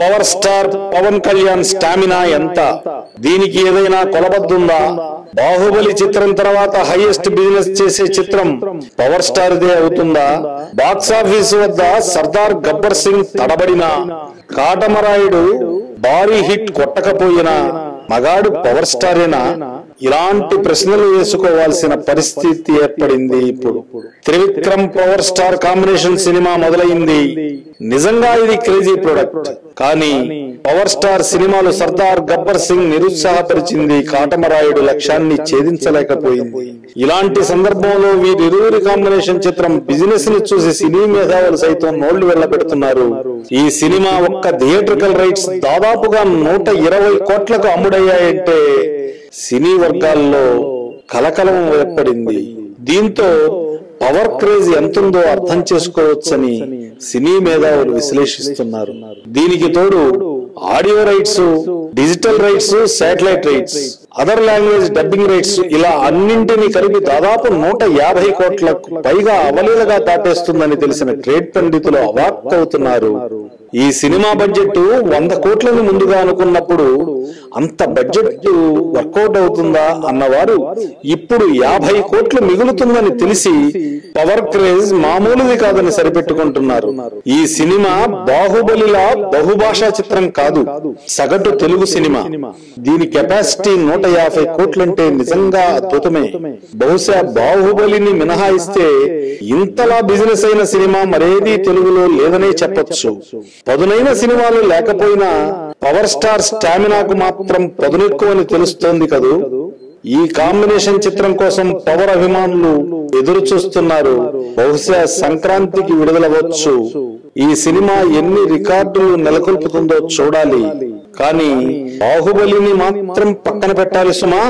Power star Pawan Kalyan stamina ఎంత? దీనికి ఏదైనా కొలబద్దుందా? బాహుబలి చిత్రం తర్వాత హైయెస్ట్ బిజినెస్ చేసే చిత్రం పవర్ స్టార్ దే అవుతుందా బాక్సాఫీస్ వద్ద సర్దార్ గబ్బర్ సింగ్ తడబడినా? కాటమరాయుడు భారీ హిట్ కొట్టకపోయినా? మగాడు పవర్ స్టార్ అయినా ఇలాంటి ప్రశ్నలు వేసుకోవాల్సిన పరిస్థితి ఏర్పడింది ఇప్పుడు. Trivikram power star combination cinema మొదలైంది. నిజంగా ఇది క్రేజీ ప్రొడక్ట్ కానీ పవర్ స్టార్ సినిమాలు సర్దార్ గబ్బర్ సింగ్ నిరుత్సాహపరిచింది కాటమరాయుడు లక్ష్యాన్ని ఛేదించలేకపోయింది. ఇలాంటి సందర్భంలో వీరిరువురి కాంబినేషన్ చిత్రం బిజినెస్ని చూసి సినీ మేధావులు సైతం నోళ్ళు వెళ్ళబెడుతున్నారు. ఈ సినిమా ఒక్క థియేట్రికల్ రైట్స్ దాదాపుగా నూట ఇరవై కోట్లకు అమ్ముడయ్యాయంటే సినీ వర్గాల్లో కలకలం ఏర్పడింది. దీంతో పవర్ క్రేజ్ ఎంతుందో అర్థం చేసుకోవచ్చని సినీ మేధావులు విశ్లేషిస్తున్నారు. దీనికి తోడు audio rights digital rights satellite rights other language dubbing rights ఇలా అన్నింటినీ కలిపి దాదాపు నూట యాభై కోట్లకు పైగా అవలీలగా దాటేస్తుందని తెలిసిన ట్రేడ్ పండితులు అవాక్ అవుతున్నారు. ఈ సినిమా బడ్జెట్ వంద కోట్లని ముందుగా అనుకున్నప్పుడు అంత బడ్జెట్ వర్కౌట్ అవుతుందా అన్నవారు ఇప్పుడు యాభై కోట్లు మిగులుతుందని తెలిసి పవర్ క్రేజ్ మామూలుది కాదని సరిపెట్టుకుంటున్నారు. ఈ సినిమా బాహుబలిలా బహుభాషా చిత్రం కాదు సగటు తెలుగు సినిమా. దీని కెపాసిటీ నూట యాభై కోట్లంటే నిజంగా అద్భుతమే. బహుశా బాహుబలిని మినహాయిస్తే ఇంతలా బిజినెస్ అయిన సినిమా మరేది తెలుగులో లేదనే చెప్పొచ్చు. పదునైన సినిమాలు లేకపోయినా పవర్ స్టార్ స్టామినాకు మాత్రం పదునెక్కువని తెలుస్తోంది కదూ? ఈ కాంబినేషన్ చిత్రం కోసం పవర్ అభిమానులు ఎదురు చూస్తున్నారు. బహుశా సంక్రాంతికి విడుదలవచ్చు. ఈ సినిమా ఎన్ని రికార్డులు నెలకొల్పుతుందో చూడాలి. కానీ బాహుబలిని మాత్రం పక్కన పెట్టాలి సుమా.